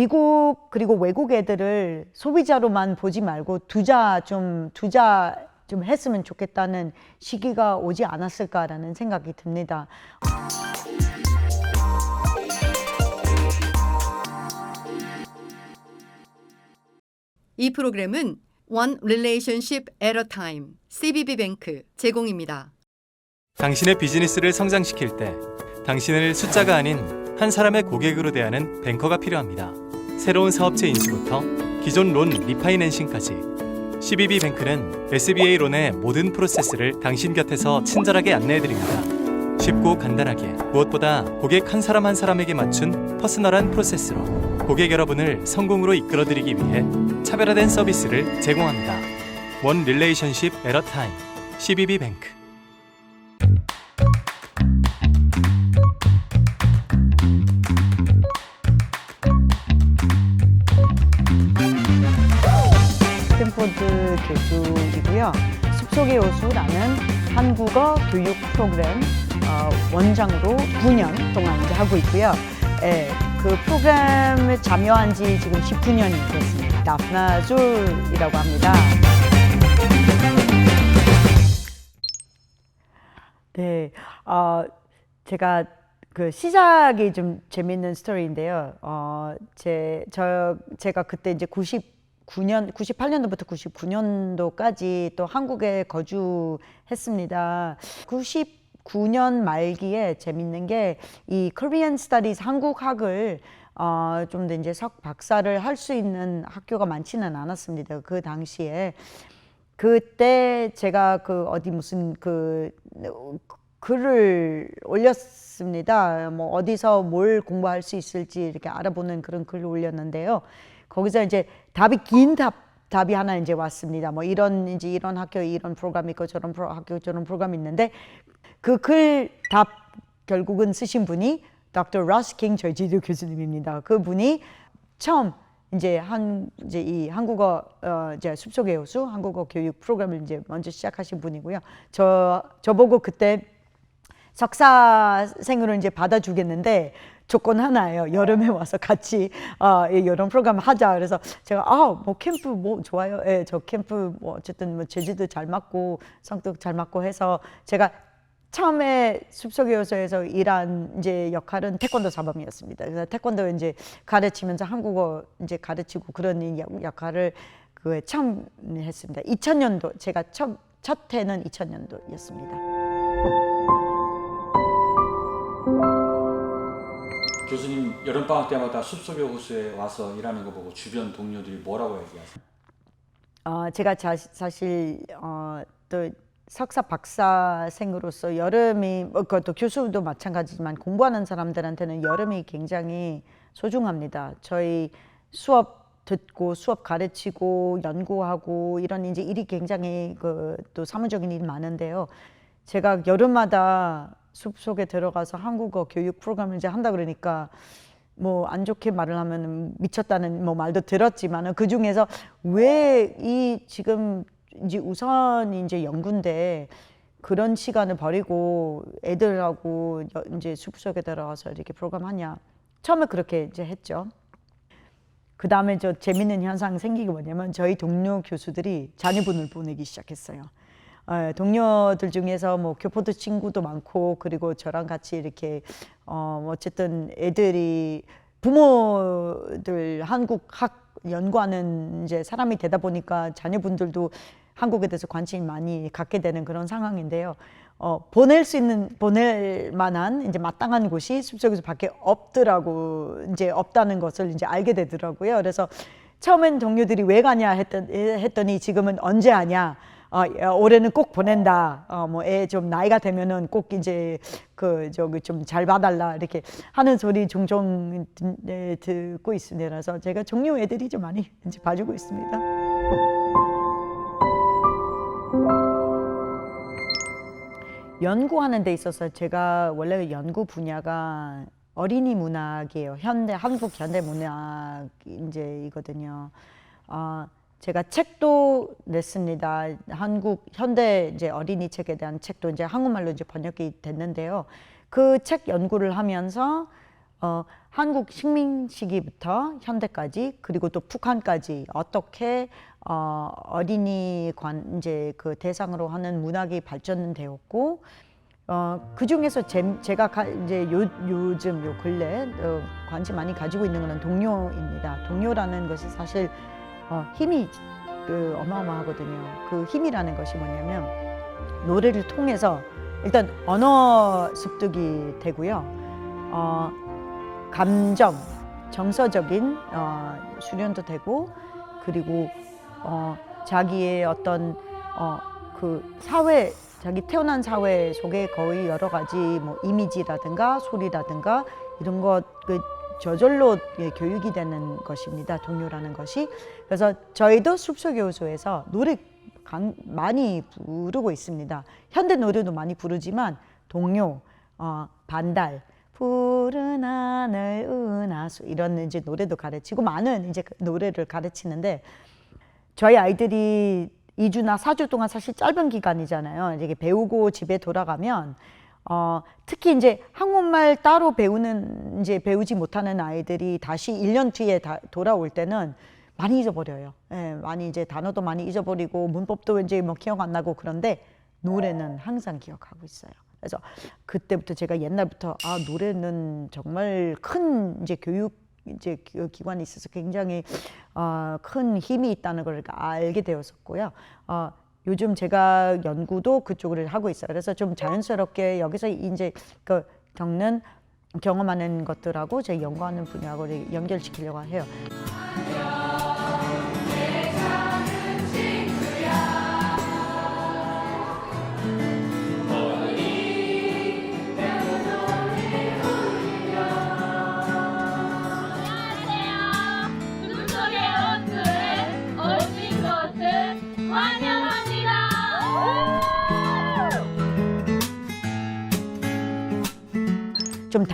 미국 그리고 외국 애들을 소비자로만 보지 말고 투자 좀 투자 좀 했으면 좋겠다는 시기가 오지 않았을까라는 생각이 듭니다. 이 프로그램은 One Relationship at a Time CBB 뱅크 제공입니다. 당신의 비즈니스를 성장시킬 때 당신을 숫자가 아닌 한 사람의 고객으로 대하는 뱅커가 필요합니다. 새로운 사업체 인수부터 기존 론 리파이낸싱까지 CBB 뱅크는 SBA 론의 모든 프로세스를 당신 곁에서 친절하게 안내해 드립니다. 쉽고 간단하게 무엇보다 고객 한 사람 한 사람에게 맞춘 퍼스널한 프로세스로 고객 여러분을 성공으로 이끌어 드리기 위해 차별화된 서비스를 제공합니다. 원 릴레이션십 에러 타임 CBB 뱅크 교수이고요. 숲속의 호수라는 한국어 교육 프로그램 어, 원장으로 9년 동안 이제 하고 있고요. 예, 그 프로그램에 참여한 지 지금 19년이 됐습니다. 다프나줄이라고 합니다. 네, 어, 제가 그 시작이 좀 재밌는 스토리인데요. 어, 제, 저, 제가 그때 이제 99년, 98년도부터 99년도까지 또 한국에 거주했습니다. 99년 말기에 재밌는 게 이 Korean Studies 한국학을 어, 좀 더 이제 석 박사를 할 수 있는 학교가 많지는 않았습니다. 그 당시에. 그때 제가 그 어디 무슨 그 글을 올렸습니다. 뭐 어디서 뭘 공부할 수 있을지 이렇게 알아보는 그런 글을 올렸는데요. 거기서 이제 답이 긴 답, 답이 하나 이제 왔습니다. 뭐 이런 이제 이런 학교 이런 프로그램 있고 저런 프로, 학교 저런 프로그램 있는데 그 글 답 결국은 쓰신 분이 Dr. Ross King 저희 지도 교수님입니다. 그 분이 처음 이제 한 이제 이 한국어 어 이제 숲속의 호수 한국어 교육 프로그램을 이제 먼저 시작하신 분이고요. 저 저보고 그때 석사생으로 이제 받아주겠는데 조건 하나예요. 여름에 와서 같이 어, 이 이런 프로그램 하자. 그래서 제가 아 뭐 캠프 뭐 좋아요. 예, 저 캠프 뭐 어쨌든 뭐 제주도 잘 맞고 성격 잘 맞고 해서 제가 처음에 숲속의 요소에서 일한 이제 역할은 태권도 사범이었습니다. 그래서 태권도 이제 가르치면서 한국어 이제 가르치고 그런 역- 역할을 그 처음 했습니다. 2000년도 제가 첫, 첫 해는 2000년도였습니다. 교수님 여름방학 때마다 숲속의 호수에 와서 일하는 거 보고 주변 동료들이 뭐라고 얘기하세요? 어, 제가 자, 사실 어, 또 석사 박사생으로서 여름이 뭐, 그것도 교수도 마찬가지지만 공부하는 사람들한테는 여름이 굉장히 소중합니다. 저희 수업 듣고 수업 가르치고 연구하고 이런 이제 일이 굉장히 그 또 사무적인 일이 많은데요. 제가 여름마다 숲 속에 들어가서 한국어 교육 프로그램을 이제 한다 그러니까 뭐 안 좋게 말을 하면 미쳤다는 뭐 말도 들었지만 그 중에서 왜 이 지금 이제 우선 이제 연구인데 그런 시간을 버리고 애들하고 여- 이제 숲속에 들어가서 이렇게 프로그램 하냐 처음에 그렇게 이제 했죠. 그 다음에 저 재밌는 현상 생기게 뭐냐면 저희 동료 교수들이 자녀분을 보내기 시작했어요. 어, 동료들 중에서 뭐 교포도 친구도 많고 그리고 저랑 같이 이렇게 어 어쨌든 애들이 부모들 한국 학 연구하는 이제 사람이 되다 보니까 자녀분들도 한국에 대해서 관심이 많이 갖게 되는 그런 상황인데요. 어, 보낼 수 있는 보낼 만한 이제 마땅한 곳이 숲속에서 밖에 없더라고 이제 없다는 것을 이제 알게 되더라고요. 그래서 처음엔 동료들이 왜 가냐 했더니 지금은 언제 하냐. 어, 야, 올해는 꼭 보낸다. 어, 뭐, 애 좀 나이가 되면은 꼭 이제 그, 저기 좀 잘 봐달라. 이렇게 하는 소리 종종 듣, 네, 듣고 있습니다. 그래서 제가 종료 애들이 좀 많이 이제 봐주고 있습니다. 연구하는 데 있어서 제가 원래 연구 분야가 어린이 문학이에요. 현대 한국 현대 문학 이제 이거든요. 어, 제가 책도 냈습니다. 한국 현대 이제 어린이 책에 대한 책도 이제 한국말로 이제 번역이 됐는데요. 그 책 연구를 하면서 어, 한국 식민 시기부터 현대까지 그리고 또 북한까지 어떻게 어, 어린이 관 이제 그 대상으로 하는 문학이 발전되었고 어, 그 중에서 제, 제가 가, 이제 요, 요즘 요 근래 어, 관심 많이 가지고 있는 것은 동요입니다. 동요라는 것이 사실 어, 힘이 그 어마어마하거든요. 그 힘이라는 것이 뭐냐면 노래를 통해서 일단 언어 습득이 되고요. 어, 감정, 정서적인 어, 수련도 되고 그리고 어, 자기의 어떤 어, 그 사회 자기 태어난 사회 속에 거의 여러 가지 뭐 이미지라든가 소리라든가 이런 것그 저절로 예, 교육이 되는 것입니다. 동요라는 것이 그래서 저희도 숲속교수에서 노래 강, 많이 부르고 있습니다. 현대 노래도 많이 부르지만 동요, 어, 반달, 푸른 하늘 은하수 이런 이제 노래도 가르치고 많은 이제 그 노래를 가르치는데 저희 아이들이 2주나 4주 동안 사실 짧은 기간이잖아요. 이제 배우고 집에 돌아가면 어, 특히 이제 한국말 따로 배우는 이제 배우지 못하는 아이들이 다시 1년 뒤에 다, 돌아올 때는 많이 잊어버려요. 예, 많이 이제 단어도 많이 잊어버리고 문법도 이제 뭐 기억 안 나고 그런데 노래는 항상 기억하고 있어요. 그래서 그때부터 제가 옛날부터 아 노래는 정말 큰 이제 교육 이제 그 기관에 있어서 굉장히 어, 큰 힘이 있다는 걸 알게 되었었고요. 어, 요즘 제가 연구도 그쪽을 하고 있어요. 그래서 좀 자연스럽게 여기서 이제 그 겪는 경험하는 것들하고 제 연구하는 분야하고 연결시키려고 해요.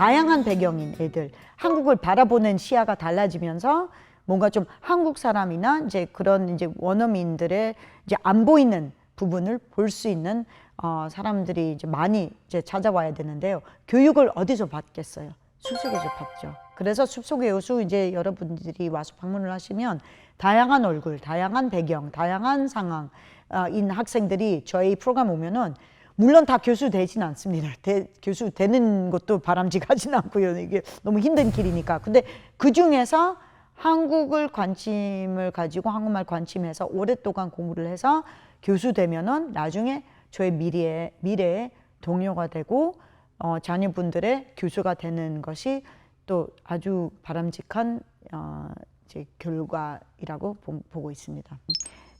다양한 배경인 애들, 한국을 바라보는 시야가 달라지면서 뭔가 좀 한국 사람이나 이제 그런 이제 원어민들의 이제 안 보이는 부분을 볼 수 있는 어, 사람들이 이제 많이 이제 찾아와야 되는데요. 교육을 어디서 받겠어요? 숲속에서 받죠. 그래서 숲속의 여수 이제 여러분들이 와서 방문을 하시면 다양한 얼굴, 다양한 배경, 다양한 상황인 학생들이 저희 프로그램 오면은 물론 다 교수 되진 않습니다. 대- 교수 되는 것도 바람직하진 않고요. 이게 너무 힘든 길이니까. 근데 그 중에서 한국을 관심을 가지고 한국말 관심해서 오랫동안 공부를 해서 교수 되면은 나중에 저의 미래에 미래의 동료가 되고 어, 자녀분들의 교수가 되는 것이 또 아주 바람직한 어, 이제 결과이라고 보, 보고 있습니다.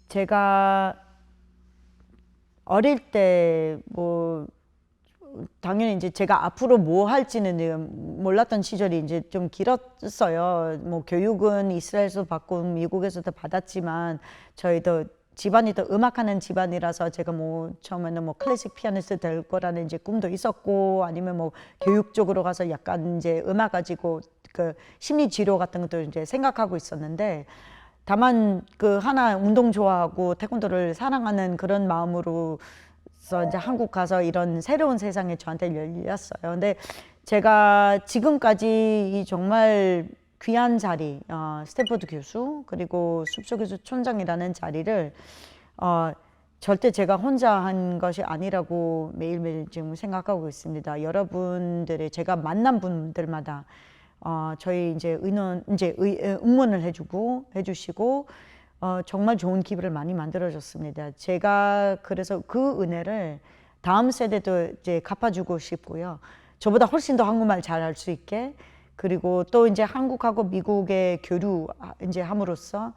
제가 어릴 때 뭐 당연히 이제 제가 앞으로 뭐 할지는 몰랐던 시절이 이제 좀 길었어요. 뭐 교육은 이스라엘에서 받고 미국에서 도 받았지만 저희도 집안이 또 음악하는 집안이라서 제가 뭐 처음에는 뭐 클래식 피아니스트 될 거라는 이제 꿈도 있었고 아니면 뭐 교육 쪽으로 가서 약간 이제 음악 가지고 그 심리 치료 같은 것도 이제 생각하고 있었는데 다만 그 하나 운동 좋아하고 태권도를 사랑하는 그런 마음으로 서 이제 한국 가서 이런 새로운 세상에 저한테 열렸어요. 근데 제가 지금까지 이 정말 귀한 자리, 어, 스탠퍼드 교수 그리고 숲속에서 촌장이라는 자리를 어, 절대 제가 혼자 한 것이 아니라고 매일매일 지금 생각하고 있습니다. 여러분들의 제가 만난 분들마다 어, 저희 이제 의논 이제 의, 에, 응원을 해주고 해주시고 어, 정말 좋은 기회를 많이 만들어줬습니다. 제가 그래서 그 은혜를 다음 세대도 이제 갚아주고 싶고요. 저보다 훨씬 더 한국말 잘할 수 있게 그리고 또 이제 한국하고 미국의 교류 아, 이제 함으로써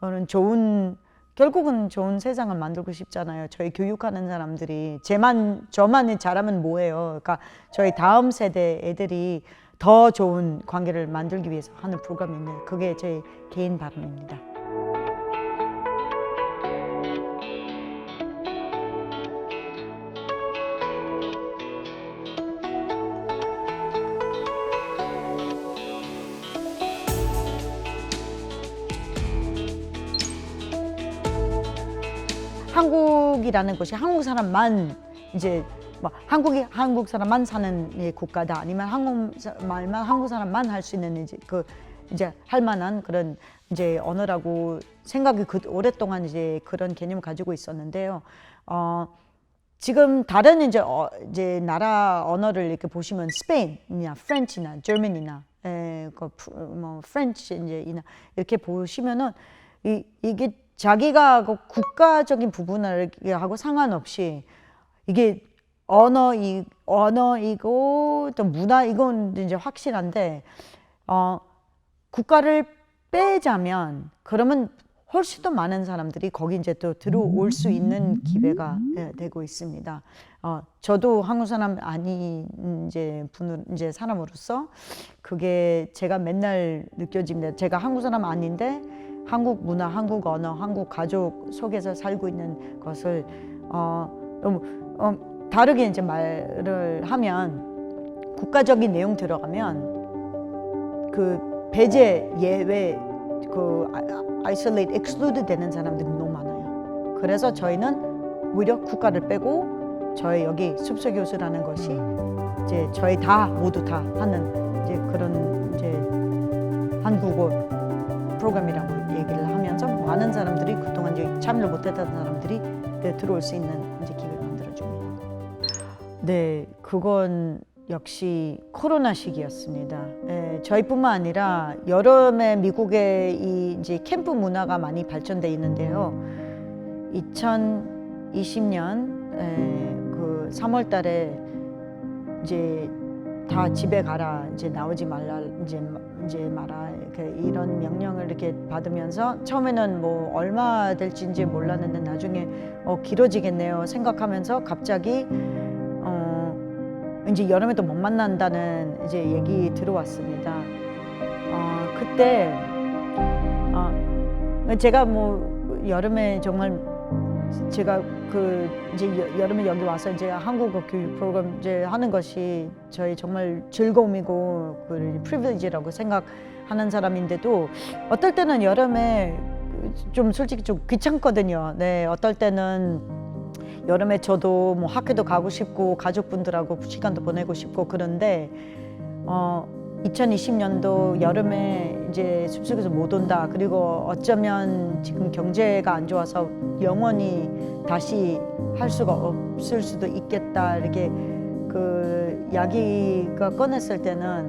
저는 좋은 결국은 좋은 세상을 만들고 싶잖아요. 저희 교육하는 사람들이 제만 저만 잘하면 뭐예요? 그러니까 저희 다음 세대 애들이 더 좋은 관계를 만들기 위해서 하는 프로그램인데 그게 제 개인 바람입니다. 한국이라는 곳이 한국 사람만 이제 뭐 한국이 한국 사람만 사는 예, 국가다 아니면 한국 말만 한국 사람만 할 수 있는 이제 그 이제 할 만한 그런 이제 언어라고 생각이 그 오랫동안 이제 그런 개념을 가지고 있었는데요. 어, 지금 다른 이제 어, 이제 나라 언어를 이렇게 보시면 스페인이나 프렌치나 저먼이나 에, 그, 프- 뭐 프렌치 이제 이나 이렇게 보시면은 이, 이게 자기가 그 국가적인 부분을 하고 상관없이 이게 언어 이 언어이고 또 문화 이건 이제 확실한데 어 국가를 빼자면 그러면 훨씬 더 많은 사람들이 거기 이제 또 들어올 수 있는 기회가 예, 되고 있습니다. 어, 저도 한국 사람 아닌 이제 분을 이제 사람으로서 그게 제가 맨날 느껴집니다. 제가 한국 사람 아닌데 한국 문화, 한국 언어, 한국 가족 속에서 살고 있는 것을 어, 너무 어, 다르게 이제 말을 하면 국가적인 내용 들어가면 그 배제 예외 그 아이솔레이트 엑스클루드 되는 사람들이 너무 많아요. 그래서 저희는 오히려 국가를 빼고 저희 여기 숲속 교수라는 것이 이제 저희 다 모두 다 하는 이제 그런 이제 한국어 프로그램이라고 얘기를 하면서 많은 사람들이 그동안 이제 참여를 못했던 사람들이 네, 들어올 수 있는 이제 만들어줍니다. 네, 그건 역시 코로나 시기였습니다. 예, 저희뿐만 아니라 여름에 미국의 이 이제 캠프 문화가 많이 발전돼 있는데요. 2020년 그 3월달에 이제 다 집에 가라 이제 나오지 말라 이제 이제 마라 이렇게 이런 명령을 이렇게 받으면서 처음에는 뭐 얼마 될지 몰랐는데 나중에 어 길어지겠네요 생각하면서 갑자기 어 이제 여름에도 못 만난다는 이제 얘기 들어왔습니다. 어 그때 어 제가 뭐 여름에 정말 제가 그 이제 여- 여름에 여기 와서 이제 한국어 교육 프로그램 이제 하는 것이 저희 정말 즐거움이고 그 프리빌리지라고 생각하는 사람인데도 어떨 때는 여름에 좀 솔직히 좀 귀찮거든요. 네, 어떨 때는 여름에 저도 뭐 학교도 가고 싶고 가족분들하고 시간도 보내고 싶고 그런데 어 2020년도 여름에 이제 숲속에서 못 온다. 그리고 어쩌면 지금 경제가 안 좋아서 영원히 다시 할 수가 없을 수도 있겠다. 이렇게 그 야기가 꺼냈을 때는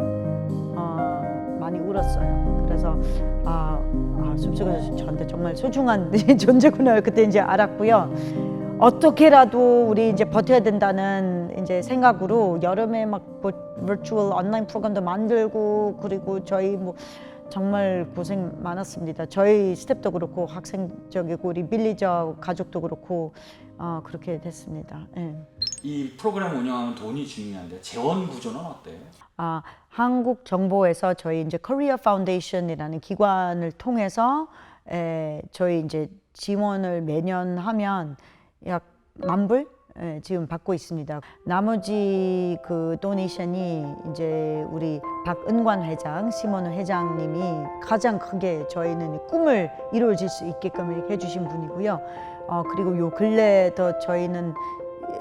어, 많이 울었어요. 그래서 아, 아 숲속에서 저한테 정말 소중한 존재구나 그때 이제 알았고요. 어떻게라도 우리 이제 버텨야 된다는 이제 생각으로 여름에 막 뭐, 버추얼 온라인 프로그램도 만들고 그리고 저희 뭐 정말 고생 많았습니다. 저희 스텝도 그렇고 학생적이고 우리 빌리저 가족도 그렇고 어, 그렇게 됐습니다. 예. 이 프로그램 운영하면 돈이 중요한데 재원 구조는 어때요? 아, 한국 정부에서 저희 이제 코리아 파운데이션이라는 기관을 통해서 에, 저희 이제 지원을 매년 하면 약 만불 예, 지금 받고 있습니다. 나머지 그 도네이션이 이제 우리 박은관 회장, 시몬 회장님이 가장 크게 저희는 꿈을 이루어질 수 있게끔 해주신 분이고요. 어, 그리고 요 근래 더 저희는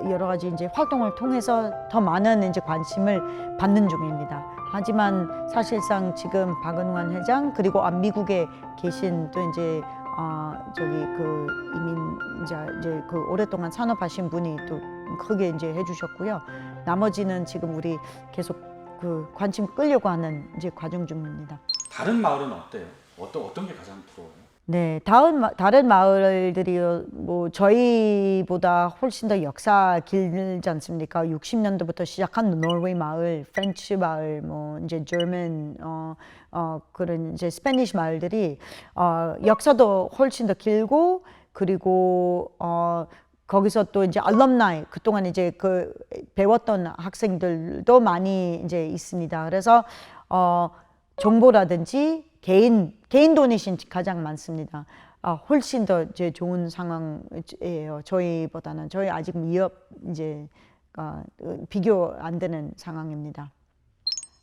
여러 가지 이제 활동을 통해서 더 많은 이제 관심을 받는 중입니다. 하지만 사실상 지금 박은환 회장 그리고 아, 미국에 계신 또 이제 아 저기 그 이민자 이제 그 오랫동안 산업하신 분이 또 크게 이제 해주셨고요. 나머지는 지금 우리 계속 그 관심 끌려고 하는 이제 과정 중입니다. 다른 마을은 어때요? 어떤 어떤 게 가장 부러워요? 네, 다른 마- 다른 마을들이 뭐 저희보다 훨씬 더 역사 길지 않습니까? 60년도부터 시작한 노르웨이 마을, 프렌치 마을, 뭐 이제 저먼 어, 어 그런 이제 스페니시 마을들이 어 역사도 훨씬 더 길고 그리고 어 거기서 또 이제 알럼나이 그동안 이제 그 배웠던 학생들도 많이 이제 있습니다. 그래서 어 정보라든지 개인 개인 도네이션 가장 많습니다. 아, 훨씬 더 이제 좋은 상황이에요. 저희보다는 저희 아직 미업 이제 어, 비교 안 되는 상황입니다.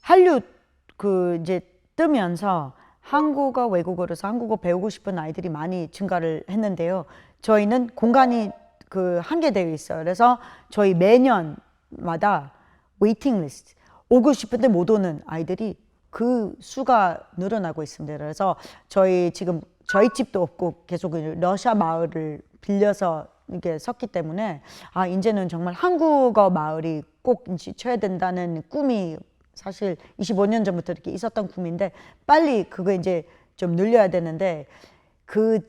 한류 그 이제 뜨면서 한국어 외국어로서 한국어 배우고 싶은 아이들이 많이 증가를 했는데요. 저희는 공간이 그 한계되어 있어요. 그래서 저희 매년 마다 웨이팅 리스트 오고 싶은데 못 오는 아이들이 그 수가 늘어나고 있습니다. 그래서 저희 지금 저희 집도 없고 계속 러시아 마을을 빌려서 이게 섰기 때문에 아 이제는 정말 한국어 마을이 꼭 쳐야 된다는 꿈이 사실 25년 전부터 이렇게 있었던 꿈인데 빨리 그거 이제 좀 늘려야 되는데 그,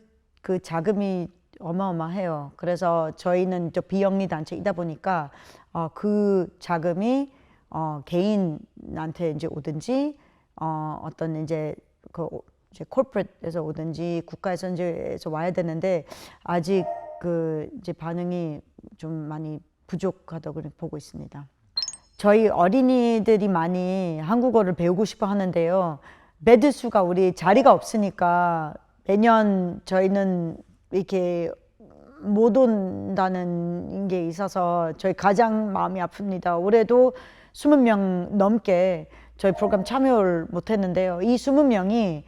그 자금이 어마어마해요. 그래서 저희는 저 비영리 단체이다 보니까 어, 그 자금이 어, 개인한테 이제 오든지 어, 어떤 이제 그 이제 코퍼레트에서 오든지 국가에서 이제에서 와야 되는데 아직 그 이제 반응이 좀 많이 부족하다고 보고 있습니다. 저희 어린이들이 많이 한국어를 배우고 싶어 하는데요. 베드 수가 우리 자리가 없으니까 매년 저희는 이렇게 못 온다는 게 있어서 저희 가장 마음이 아픕니다. 올해도 20명 넘게 저희 프로그램 참여를 못 했는데요. 이 20명이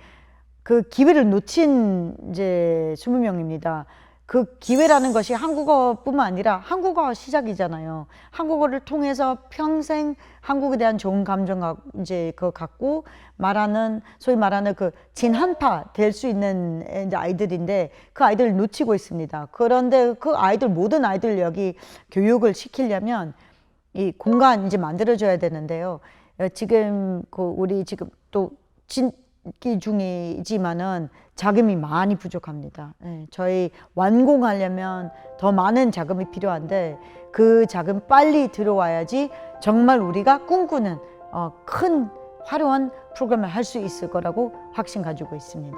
그 기회를 놓친 이제 20명입니다. 그 기회라는 것이 한국어뿐만 아니라 한국어 시작이잖아요. 한국어를 통해서 평생 한국에 대한 좋은 감정 가 이제 그 갖고 말하는 소위 말하는 그 진한파 될 수 있는 이제 아이들인데 그 아이들을 놓치고 있습니다. 그런데 그 아이들 모든 아이들 여기 교육을 시키려면 이 공간 이제 만들어줘야 되는데요. 어, 지금 그 우리 지금 또 진기 중이지만은 자금이 많이 부족합니다. 예, 저희 완공하려면 더 많은 자금이 필요한데 그 자금 빨리 들어와야지 정말 우리가 꿈꾸는 어, 큰 화려한 프로그램을 할 수 있을 거라고 확신 가지고 있습니다.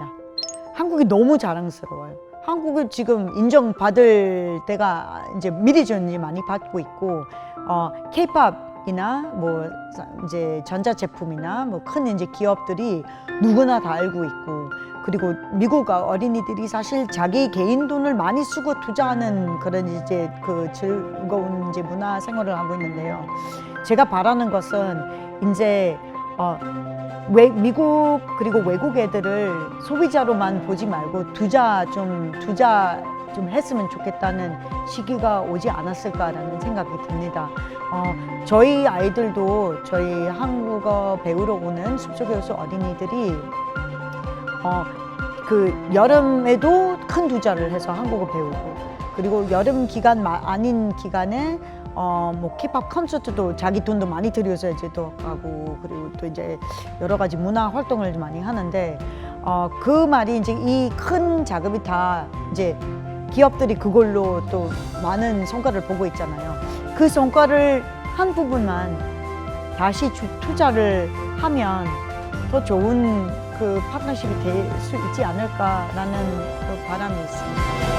한국이 너무 자랑스러워요. 한국을 지금 인정받을 때가 이제 미리 전이 많이 받고 있고 어 케이팝 이나 뭐 사- 이제 전자 제품이나 뭐 큰 이제 기업들이 누구나 다 알고 있고 그리고 미국 어린이들이 사실 자기 개인 돈을 많이 쓰고 투자하는 그런 이제 그 즐거운 이제 문화 생활을 하고 있는데요. 제가 바라는 것은 이제 어 외, 미국 그리고 외국 애들을 소비자로만 보지 말고 투자 좀 투자 좀 했으면 좋겠다는 시기가 오지 않았을까라는 생각이 듭니다. 어, 저희 아이들도 저희 한국어 배우러 오는 숲속교수 어린이들이 어, 그 여름에도 큰 투자를 해서 한국어 배우고 그리고 여름 기간 마- 아닌 기간에 어, 뭐 케이팝 콘서트도 자기 돈도 많이 들여서 이제 또 가고 그리고 또 이제 여러 가지 문화 활동을 많이 하는데 어, 그 말이 이제 이 큰 자금이 다 이제 기업들이 그걸로 또 많은 성과를 보고 있잖아요. 그 성과를 한 부분만 다시 주- 투자를 하면 더 좋은 그 파트너십이 될 수 있지 않을까라는 그 바람이 있습니다.